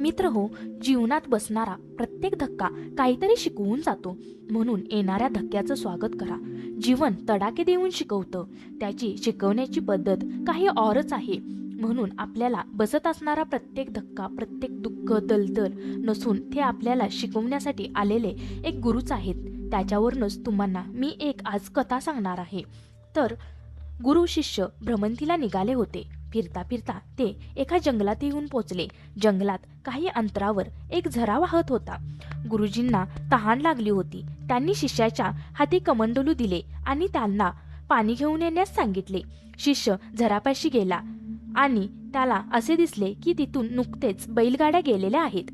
मित्र हो जीवनात बसणारा प्रत्येक धक्का काहीतरी शिकवून जातो. म्हणून येणाऱ्या धक्क्याचं स्वागत करा. जीवन तडाखे देऊन शिकवतं. त्याची शिकवण्याची पद्धत काही औरच आहे. म्हणून आपल्याला बसत असणारा प्रत्येक धक्का प्रत्येक दुःख दलदल नसून ते आपल्याला शिकवण्यासाठी आलेले एक गुरुच आहेत. त्याच्यावरूनच तुम्हाला मी एक आज कथा सांगणार आहे. तर गुरु शिष्य भ्रमंतीला निघाले होते. फिरता फिरता ते एका जंगलात येऊन पोचले. जंगलात काही अंतरावर एक झरा वाहत होता. गुरुजींना तहान लागली होती. त्यांनी शिष्याच्या हाती कमंडलू दिले आणि त्यांना पाणी घेऊन येण्यास सांगितले. शिष्य झरापाशी गेला आणि त्याला असे दिसले की तिथून नुकतेच बैलगाड्या गेलेल्या आहेत.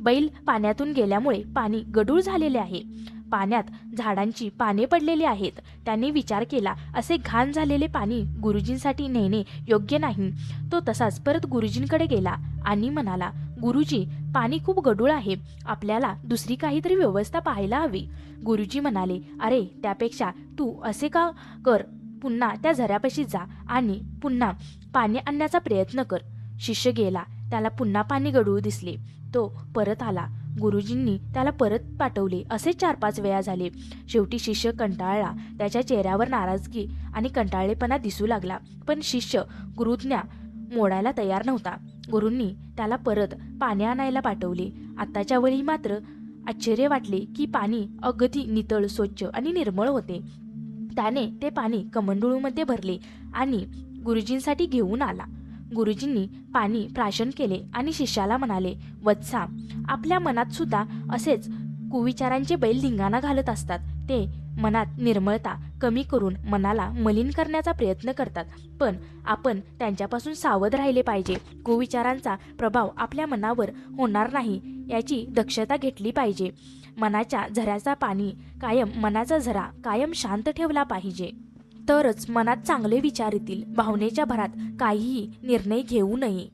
बैल पाण्यातून गेल्यामुळे पाणी गडूळ झालेले आहे. पाण्यात झाडांची पाने पडलेली आहेत. त्यांनी विचार केला असे घाण झालेले पाणी गुरुजींसाठी नेणे योग्य नाही. तो तसाच परत गुरुजींकडे गेला आणि म्हणाला गुरुजी पाणी खूप गडूळ आहे. आपल्याला दुसरी काहीतरी व्यवस्था पाहायला हवी. गुरुजी म्हणाले अरे त्यापेक्षा तू असे का कर? पुन्हा त्या झऱ्यापाशी जा आणि पुन्हा पाणी आणण्याचा प्रयत्न कर. शिष्य गेला. त्याला पुन्हा पाणी गडूळ दिसले. तो परत आला. गुरुजींनी त्याला परत पाठवले. असे चार पाच वेळा झाले. शेवटी शिष्य कंटाळला. त्याच्या चेहऱ्यावर नाराजगी आणि कंटाळलेपणा दिसू लागला. पण शिष्य गुरुज्ञा मोडायला तयार नव्हता. गुरूंनी त्याला परत पाणी आणायला पाठवले. आत्ताच्या वेळी मात्र आश्चर्य वाटले की पाणी अगदी नितळ स्वच्छ आणि निर्मळ होते. त्याने ते पाणी कमंडुळूमध्ये भरले आणि गुरुजींसाठी घेऊन आला. गुरुजींनी पाणी प्राशन केले आणि शिष्याला म्हणाले वत्सा आपल्या मनात सुद्धा असेच कुविचारांचे बैल धिंगाणा घालत असतात. ते मनात निर्मळता कमी करून मनाला मलिन करण्याचा प्रयत्न करतात. पण आपण त्यांच्यापासून सावध राहिले पाहिजे. कुविचारांचा प्रभाव आपल्या मनावर होणार नाही याची दक्षता घेतली पाहिजे. मनाच्या झऱ्याचा पाणी कायम मनाचा झरा कायम शांत ठेवला पाहिजे. तरच मनात चांगले विचार येतील. भावनेच्या भरात काहीही निर्णय घेऊ नये.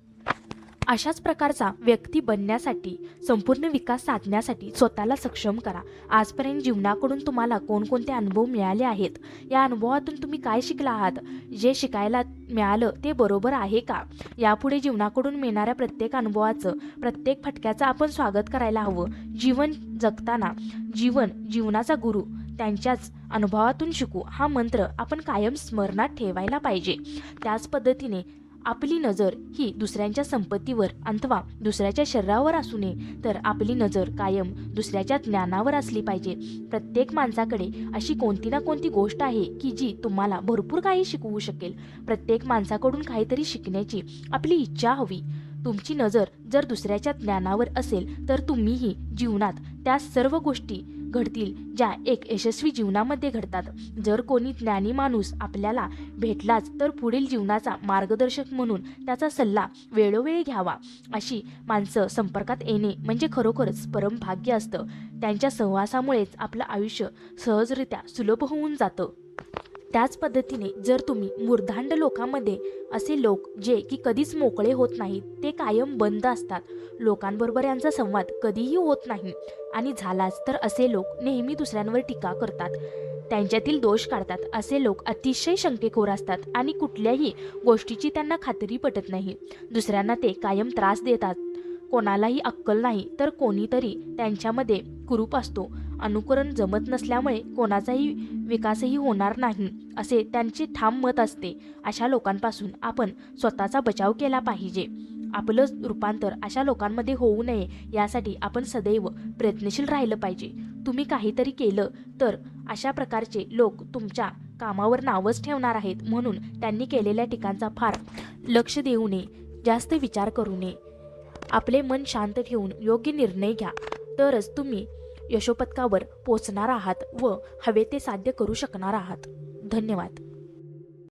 अशाच प्रकारचा व्यक्ती बनण्यासाठी संपूर्ण विकास साधण्यासाठी स्वतःला सक्षम करा. आजपर्यंत जीवनाकडून तुम्हाला कोणकोणते अनुभव मिळाले आहेत? या अनुभवातून तुम्ही काय शिकला आहात? जे शिकायला मिळालं ते बरोबर आहे का? यापुढे जीवनाकडून मिळणाऱ्या प्रत्येक अनुभवाचं प्रत्येक फटक्याचं आपण स्वागत करायला हवं. जीवन जगताना जीवन जीवनाचा गुरु त्यांच्याच अनुभवातून शिकू. हा मंत्र आपण कायम स्मरणात ठेवायला पाहिजे. त्याच पद्धतीने आपली नजर ही दुसऱ्यांच्या संपत्तीवर अथवा. दुसऱ्याच्या शरीरावर असू नये तर आपली नजर कायम दुसऱ्याच्या ज्ञानावर असली पाहिजे. प्रत्येक माणसाकडे अशी कोणती ना कोणती गोष्ट आहे की जी तुम्हाला भरपूर काही शिकवू शकेल. प्रत्येक माणसाकडून काहीतरी शिकण्याची आपली इच्छा हवी. तुमची नजर जर दुसऱ्याच्या ज्ञानावर असेल तर तुम्हीही जीवनात त्या सर्व गोष्टी घडतील ज्या एक यशस्वी जीवनामध्ये घडतात. जर कोणी ज्ञानी माणूस आपल्याला भेटलाच तर पुढील जीवनाचा मार्गदर्शक म्हणून त्याचा सल्ला वेळोवेळी घ्यावा. अशी माणसं संपर्कात येणे म्हणजे खरोखरच परमभाग्य असतं. त्यांच्या सहवासामुळेच आपलं आयुष्य सहजरित्या सुलभ होऊन जातं. त्याच पद्धतीने जर तुम्ही मूर्धांड लोकांमध्ये असे लोक जे की कधीच मोकळे होत नाहीत ते कायम बंद असतात. लोकांबरोबर यांचा संवाद कधीही होत नाही. आणि झालाच तर असे लोक नेहमी दुसऱ्यांवर टीका करतात. त्यांच्यातील दोष काढतात. असे लोक अतिशय शंकेखोर असतात आणि कुठल्याही गोष्टीची त्यांना खात्री पटत नाही. दुसऱ्यांना ते कायम त्रास देतात. कोणालाही अक्कल नाही तर कोणीतरी त्यांच्यामध्ये कुरूप असतो. अनुकरण जमत नसल्यामुळे कोणाचाही विकासही होणार नाही असे त्यांचे ठाम मत असते. अशा लोकांपासून आपण स्वतःचा बचाव केला पाहिजे. आपलं रूपांतर अशा लोकांमध्ये होऊ नये यासाठी आपण सदैव प्रयत्नशील राहिलं पाहिजे. तुम्ही काहीतरी केलं तर अशा प्रकारचे लोक तुमच्या कामावर नावच ठेवणार आहेत म्हणून त्यांनी केलेल्या ठिकाणचा फार लक्ष देऊ नये जास्त विचार करू नये. आपले मन शांत ठेवून योग्य निर्णय घ्या. तरच तुम्ही यशोपथकावर पोचणार आहात व हवे ते साध्य करू शकणार आहात. धन्यवाद.